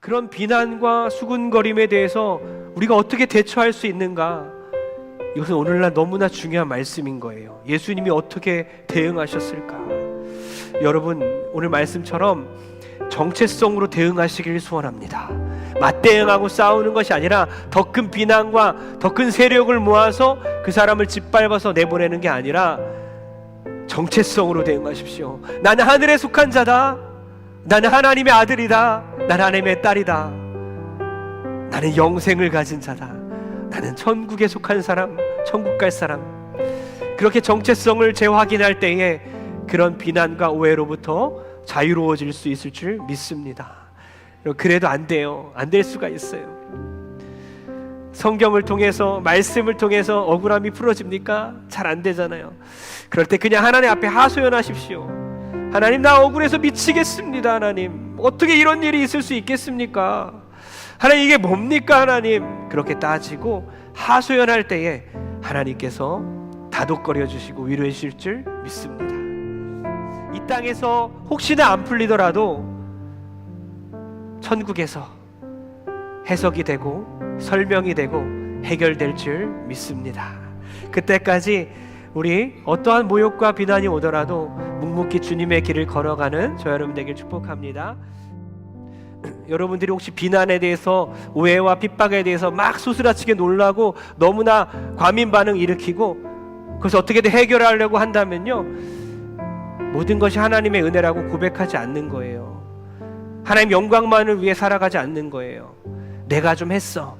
그런 비난과 수군거림에 대해서 우리가 어떻게 대처할 수 있는가? 이것은 오늘날 너무나 중요한 말씀인 거예요. 예수님이 어떻게 대응하셨을까? 여러분, 오늘 말씀처럼 정체성으로 대응하시길 소원합니다. 맞대응하고 싸우는 것이 아니라 더 큰 비난과 더 큰 세력을 모아서 그 사람을 짓밟아서 내보내는 게 아니라 정체성으로 대응하십시오. 나는 하늘에 속한 자다. 나는 하나님의 아들이다. 나는 하나님의 딸이다. 나는 영생을 가진 자다. 나는 천국에 속한 사람, 천국 갈 사람. 그렇게 정체성을 재확인할 때에 그런 비난과 오해로부터 자유로워질 수 있을 줄 믿습니다. 그래도 안 돼요. 안 될 수가 있어요. 성경을 통해서 말씀을 통해서 억울함이 풀어집니까? 잘 안 되잖아요. 그럴 때 그냥 하나님 앞에 하소연하십시오. 하나님 나 억울해서 미치겠습니다. 하나님 어떻게 이런 일이 있을 수 있겠습니까? 하나님 이게 뭡니까 하나님? 그렇게 따지고 하소연할 때에 하나님께서 다독거려 주시고 위로해 주실 줄 믿습니다. 이 땅에서 혹시나 안 풀리더라도 천국에서 해석이 되고 설명이 되고 해결될 줄 믿습니다. 그때까지 우리 어떠한 모욕과 비난이 오더라도 묵묵히 주님의 길을 걸어가는 저 여러분 되길 축복합니다. 여러분들이 혹시 비난에 대해서 오해와 핍박에 대해서 막 소스라치게 놀라고 너무나 과민 반응 일으키고 그래서 어떻게든 해결하려고 한다면요 모든 것이 하나님의 은혜라고 고백하지 않는 거예요. 하나님 영광만을 위해 살아가지 않는 거예요. 내가 좀 했어.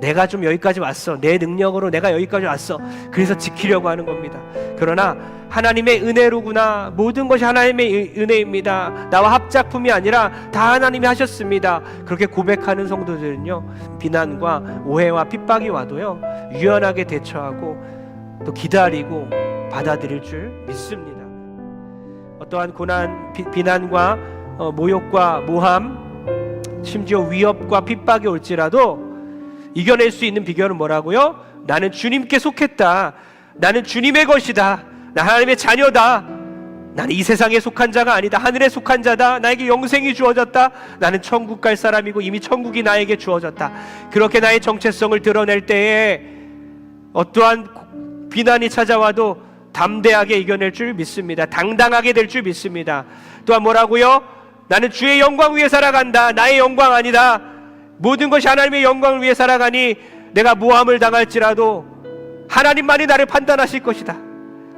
내가 좀 여기까지 왔어. 내 능력으로 내가 여기까지 왔어. 그래서 지키려고 하는 겁니다. 그러나 하나님의 은혜로구나. 모든 것이 하나님의 은혜입니다. 나와 합작품이 아니라 다 하나님이 하셨습니다. 그렇게 고백하는 성도들은요. 비난과 오해와 핍박이 와도요. 유연하게 대처하고 또 기다리고 받아들일 줄 믿습니다. 어떠한 고난, 비, 비난과 어, 모욕과 모함, 심지어 위협과 핍박이 올지라도 이겨낼 수 있는 비결은 뭐라고요? 나는 주님께 속했다. 나는 주님의 것이다. 나 하나님의 자녀다. 나는 이 세상에 속한 자가 아니다. 하늘에 속한 자다. 나에게 영생이 주어졌다. 나는 천국 갈 사람이고 이미 천국이 나에게 주어졌다. 그렇게 나의 정체성을 드러낼 때에 어떠한 비난이 찾아와도 담대하게 이겨낼 줄 믿습니다. 당당하게 될 줄 믿습니다. 또한 뭐라고요? 나는 주의 영광 위에 살아간다. 나의 영광 아니다. 모든 것이 하나님의 영광을 위해 살아가니 내가 모함을 당할지라도 하나님만이 나를 판단하실 것이다.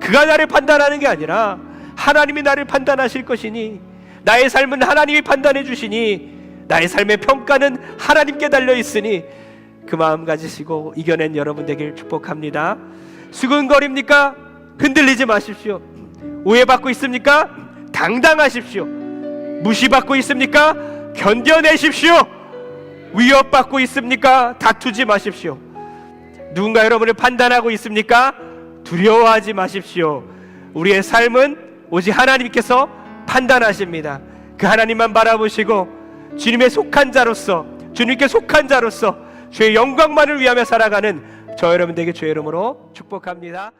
그가 나를 판단하는 게 아니라 하나님이 나를 판단하실 것이니 나의 삶은 하나님이 판단해 주시니 나의 삶의 평가는 하나님께 달려 있으니 그 마음 가지시고 이겨낸 여러분 되길 축복합니다. 수근거립니까? 흔들리지 마십시오. 오해받고 있습니까? 당당하십시오. 무시받고 있습니까? 견뎌내십시오. 위협받고 있습니까? 다투지 마십시오. 누군가 여러분을 판단하고 있습니까? 두려워하지 마십시오. 우리의 삶은 오직 하나님께서 판단하십니다. 그 하나님만 바라보시고 주님의 속한 자로서 주님께 속한 자로서 주의 영광만을 위하며 살아가는 저 여러분들에게 주의 이름으로 축복합니다.